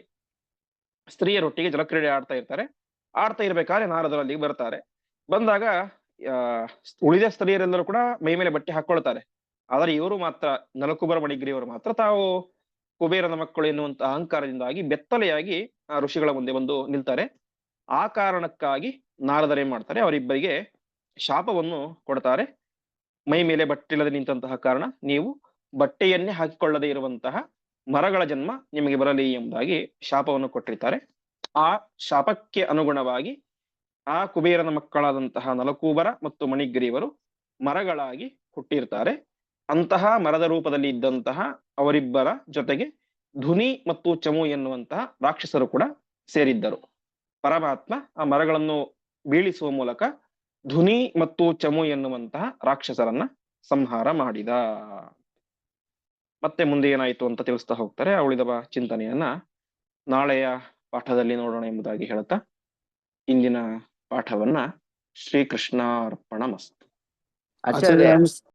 ಸ್ತ್ರೀಯರೊಟ್ಟಿಗೆ ಜಲಕ್ರೀಡೆ ಆಡ್ತಾ ಇರ್ತಾರೆ. ಆಡ್ತಾ ಇರ್ಬೇಕಾದ್ರೆ ನಾರದರು ಅಲ್ಲಿಗೆ ಬರ್ತಾರೆ. ಬಂದಾಗ ಉಳಿದ ಸ್ತ್ರೀಯರೆಲ್ಲರೂ ಕೂಡ ಮೈ ಮೇಲೆ ಬಟ್ಟೆ ಹಾಕೊಳ್ತಾರೆ. ಆದರೆ ಇವರು ಮಾತ್ರ ನಲಕುಬರ ಮಣಿಗ್ರೀವರು ಮಾತ್ರ ತಾವು ಕುಬೇರನ ಮಕ್ಕಳು ಎನ್ನುವಂತಹ ಅಹಂಕಾರದಿಂದಾಗಿ ಬೆತ್ತಲೆಯಾಗಿ ಆ ಋಷಿಗಳ ಮುಂದೆ ಬಂದು ನಿಲ್ತಾರೆ. ಆ ಕಾರಣಕ್ಕಾಗಿ ನಾರದರೇ ಮಾಡ್ತಾರೆ. ಅವರಿಬ್ಬರಿಗೆ ಶಾಪವನ್ನು ಕೊಡ್ತಾರೆ. ಮೈ ಮೇಲೆ ಬಟ್ಟೆ ಇಲ್ಲದೆ ನಿಂತಹ ಕಾರಣ ನೀವು ಬಟ್ಟೆಯನ್ನೇ ಹಾಕಿಕೊಳ್ಳದೆ ಇರುವಂತಹ ಮರಗಳ ಜನ್ಮ ನಿಮಗೆ ಬರಲಿ ಎಂಬುದಾಗಿ ಶಾಪವನ್ನು ಕೊಟ್ಟಿರ್ತಾರೆ. ಆ ಶಾಪಕ್ಕೆ ಅನುಗುಣವಾಗಿ ಆ ಕುಬೇರನ ಮಕ್ಕಳಾದಂತಹ ನಲಕೂಬರ ಮತ್ತು ಮಣಿಗ್ರೀವರು ಮರಗಳಾಗಿ ಹುಟ್ಟಿರ್ತಾರೆ. ಅಂತಹ ಮರದ ರೂಪದಲ್ಲಿ ಇದ್ದಂತಹ ಅವರಿಬ್ಬರ ಜೊತೆಗೆ ಧುನಿ ಮತ್ತು ಚಮು ಎನ್ನುವಂತಹ ರಾಕ್ಷಸರು ಕೂಡ ಸೇರಿದ್ದರು. ಪರಮಾತ್ಮ ಆ ಮರಗಳನ್ನು ಬೀಳಿಸುವ ಮೂಲಕ ಧುನಿ ಮತ್ತು ಚಮು ಎನ್ನುವಂತಹ ರಾಕ್ಷಸರನ್ನ ಸಂಹಾರ ಮಾಡಿದ. ಮತ್ತೆ ಮುಂದೆ ಏನಾಯಿತು ಅಂತ ತಿಳಿಸ್ತಾ ಹೋಗ್ತಾರೆ. ಆ ಉಳಿದ ಚಿಂತನೆಯನ್ನ ನಾಳೆಯ ಪಾಠದಲ್ಲಿ ನೋಡೋಣ ಎಂಬುದಾಗಿ ಹೇಳ್ತಾ ಇಂದಿನ ಪಾಠವನ್ನ ಶ್ರೀಕೃಷ್ಣಾರ್ಪಣ ಮಸ್ತು